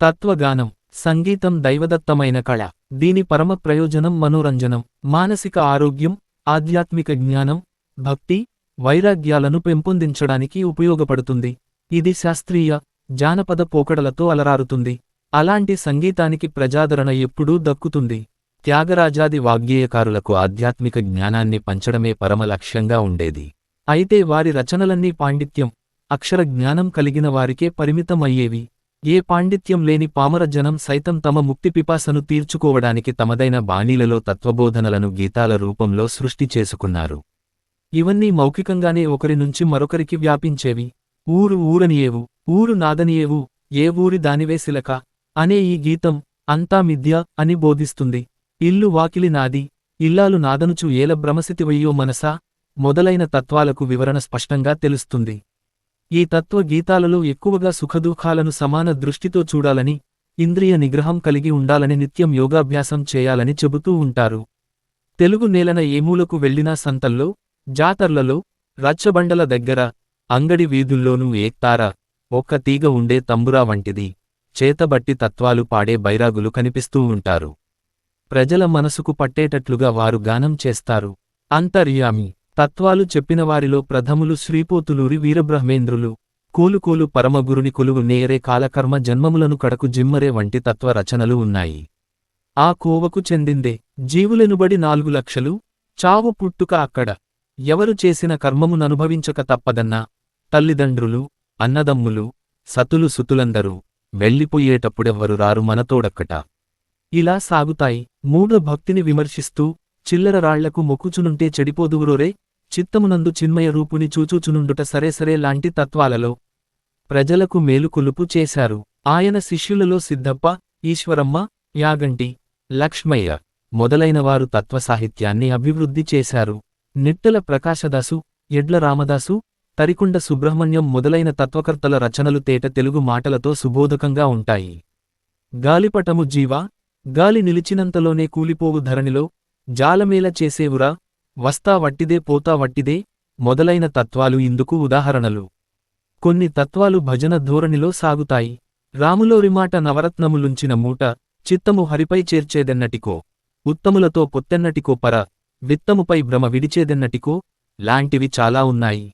తత్వగానం సంగీతం దైవదత్తమైన కళ. దీని పరమ ప్రయోజనం మనోరంజనం మానసిక ఆరోగ్యం ఆధ్యాత్మిక జ్ఞానం భక్తి వైరాగ్యాలను పెంపొందించడానికి ఉపయోగపడుతుంది. ఇది శాస్త్రీయ జానపద పోకడలతో అలరారుతుంది. అలాంటి సంగీతానికి ప్రజాదరణ ఎప్పుడూ దక్కుతుంది. త్యాగరాజాది వాగ్గేయకారులకు ఆధ్యాత్మిక జ్ఞానాన్ని పంచడమే పరమ లక్ష్యంగా ఉండేది. అయితే వారి రచనలన్నీ పాండిత్యం అక్షర జ్ఞానం కలిగిన వారికే పరిమితమయ్యేవి. ఏ పాండిత్యం లేని పామరజనం సైతం తమ ముక్తి పిపాసను తీర్చుకోవడానికి తమదైన బాణీలలో తత్వబోధనలను గీతాల రూపంలో సృష్టి చేసుకున్నారు. ఇవన్నీ మౌఖికంగానే ఒకరి నుంచి మరొకరికి వ్యాపించేవి. ఊరు ఊరనియేవు ఊరు నాదనియేవు ఏ ఊరి దానివేసిలక అనే ఈ గీతం అంతా మిథ్య అని బోధిస్తుంది. ఇల్లు వాకిలి నాది ఇల్లాలు నాదనుచు ఏల భ్రమసితివయ్యో మనసా మొదలైన తత్వాలకు వివరణ స్పష్టంగా తెలుస్తుంది. ఈ తత్వ గీతాలలో ఎక్కువగా సుఖదుఖాలను సమాన దృష్టితో చూడాలని ఇంద్రియ నిగ్రహం కలిగి ఉండాలని నిత్యం యోగాభ్యాసం చేయాలని చెబుతూ ఉంటారు. తెలుగు నేలన ఏమూలకు వెళ్ళినా సంతల్లో జాతర్లలో రచ్చబండల దగ్గర అంగడి వీధుల్లోనూ ఏక్తార ఒక్క తీగ ఉండే తంబురా వంటిది చేతబట్టి తత్వాలు పాడే బైరాగులు కనిపిస్తూ ఉంటారు. ప్రజల మనసుకు పట్టేటట్లుగా వారు గానం చేస్తారు. అంతర్యామి తత్వాలు చెప్పినవారిలో ప్రథములు శ్రీపోతులూరి వీరబ్రహ్మేంద్రులు. కోలుకోలు పరమగురుని కొలువు నేరే కాలకర్మ జన్మములను కడకు జిమ్మరే వంటి తత్వ రచనలు ఉన్నాయి. ఆ కోవకు చెందిందే. జీవులెనుబడి నాలుగు లక్షలు చావు పుట్టుక అక్కడ. ఎవరు చేసిన కర్మముననుభవించక తప్పదన్నా. తల్లిదండ్రులు అన్నదమ్ములు సతులు సుతులందరూ వెళ్ళిపోయేటప్పుడెవ్వరు రారు మనతోడక్కట ఇలా సాగుతాయి. మూఢ భక్తిని విమర్శిస్తూ చిల్లర రాళ్ళకు మొక్కుచునుంటే చెడిపోదువురోరే చిత్తమునందు చిన్మయ రూపుని చూచూచునుండుట సరేసరే లాంటి తత్వాలలో ప్రజలకు మేలుకొలుపు చేశారు. ఆయన శిష్యులలో సిద్ధప్ప ఈశ్వరమ్మ యాగంటి లక్ష్మయ్య మొదలైనవారు తత్వసాహిత్యాన్ని అభివృద్ధి చేశారు. నిట్టల ప్రకాశదాసు ఎడ్ల రామదాసు తరికుండ సుబ్రహ్మణ్యం మొదలైన తత్వకర్తల రచనలు తేట తెలుగు మాటలతో సుబోధకంగా ఉంటాయి. గాలిపటము జీవా గాలి నిలిచినంతలోనే కూలిపోవు ధరణిలో జాలమేల చేసేవురా వస్తా వట్టిదే పోతా వట్టిదే మొదలైన తత్వాలు ఇందుకు ఉదాహరణలు. కొన్ని తత్వాలు భజన ధోరణిలో సాగుతాయి. రాములోరిమాట నవరత్నములుంచిన మూట చిత్తము హరిపై చేర్చేదెన్నటికో ఉత్తములతో పొత్తెన్నటికో పర విత్తముపై భ్రమ విడిచేదెన్నటికో లాంటివి చాలా ఉన్నాయి.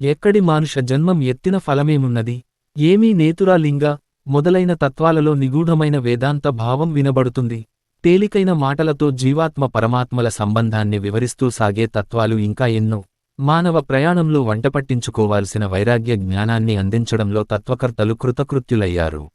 ఎక్కడి మానుష జన్మం ఎత్తిన ఫలమేమున్నది? ఏమీ నేతురాలింగ మొదలైన తత్వాలలో నిగూఢమైన వేదాంత భావం వినబడుతుంది. తేలికైన మాటలతో జీవాత్మ పరమాత్మల సంబంధాన్ని వివరిస్తూ సాగే తత్వాలు ఇంకా ఎన్నో. మానవ ప్రయాణంలో వంటపట్టించుకోవాల్సిన వైరాగ్య జ్ఞానాన్ని అందించడంలో తత్వకర్తలు కృతకృత్యులయ్యారు.